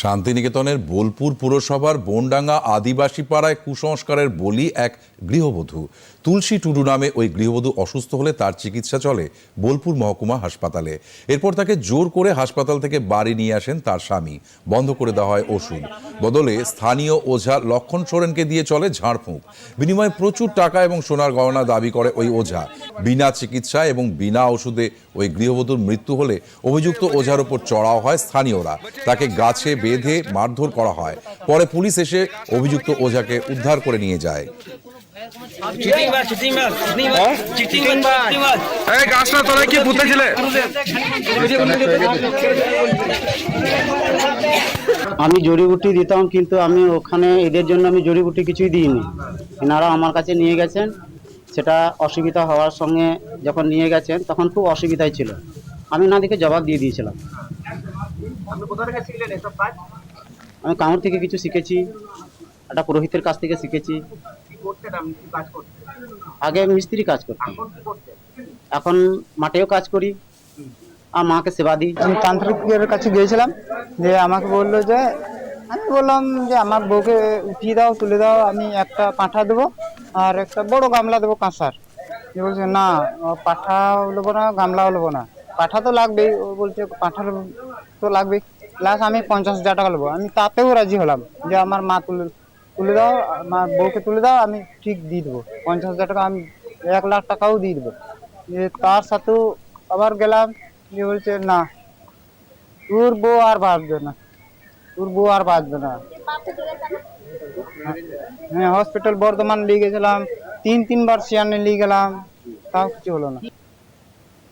শান্তিনিকেতনের বোলপুর পুরসভার বনডাঙ্গা আদিবাসী পাড়ায় কুসংস্কারের বলি এক গৃহবধূ। তুলসী টুডু নামে ওই গৃহবধূ অসুস্থ হলে তার চিকিৎসা চলে বোলপুর মহকুমা হাসপাতালে। এরপর তাকে জোর করে হাসপাতাল থেকে বাড়ি নিয়ে আসেন তার স্বামী। বন্ধ করে দেওয়া হয় ওষুধ। বদলে স্থানীয় ওঝা লক্ষণ সোরেনকে দিয়ে চলে ঝাড়ফুঁক। বিনিময়ে প্রচুর টাকা এবং সোনার গহনা দাবি করে ওই ওঝা। বিনা চিকিৎসা এবং বিনা ওষুধে ওই গৃহবধূর মৃত্যু হলে অভিযুক্ত ওঝার উপর চড়াও হয় স্থানীয়রা। তাকে গাছে বেঁধে মারধর করা হয়। পরে পুলিশ এসে অভিযুক্ত ওঝাকে উদ্ধার করে নিয়ে যায়। গাছটা তোরা কি পুঁতেছিলে আমি জড়িবুটি দিতাম কিন্তু আমি ওখানে এদের জন্য আমি জড়িবুটি কিছুই দিইনি। এনারা আমার কাছে নিয়ে গেছেন সেটা অসুবিধা হওয়ার সঙ্গে যখন নিয়ে গেছেন তখন খুব অসুবিধাই ছিল। আমি না দেখে জবাব দিয়ে দিয়েছিলাম। আমি কামড় থেকে কিছু শিখেছি একটা পুরোহিতের কাছ থেকে শিখেছি। আগে আমি মিস্ত্রি কাজ করতাম। এখন মাঠেও কাজ করি। আর মাকে সেবা দিই। আমি তান্ত্রিকের কাছে গিয়েছিলাম যে আমাকে বলল যে আমি বললাম যে আমার বউকে উঠিয়ে দাও তুলে দাও আমি একটা পাঁঠা দেবো আর একটা বড় গামলা দেবো কাঁসার। যে বলছে না পাঁঠাও নেব না গামলাও নেব না। পাঁঠা তো লাগবেই ও বলছে পাঁঠা তো লাগবে। প্লাস আমি পঞ্চাশ হাজার টাকা নেব। আমি তাতেও রাজি হলাম যে আমার মা তুলে তুলে দাও, আমার বউকে তুলে দাও, আমি ঠিক দিয়ে দেবো। পঞ্চাশ হাজার টাকা আমি এক লাখ টাকাও দিয়ে দেবো। যে তার সাথেও আবার গেলাম, যে বলছে, না, তোর বউ আর বাঁচবে না। তোর বউ আর বাঁচবে না। হ্যাঁ হসপিটাল বর্ধমান নিয়ে গেছিলাম, তিন তিনবার সিয়ানে নিয়ে গেলাম, তাও কিছু হলো না।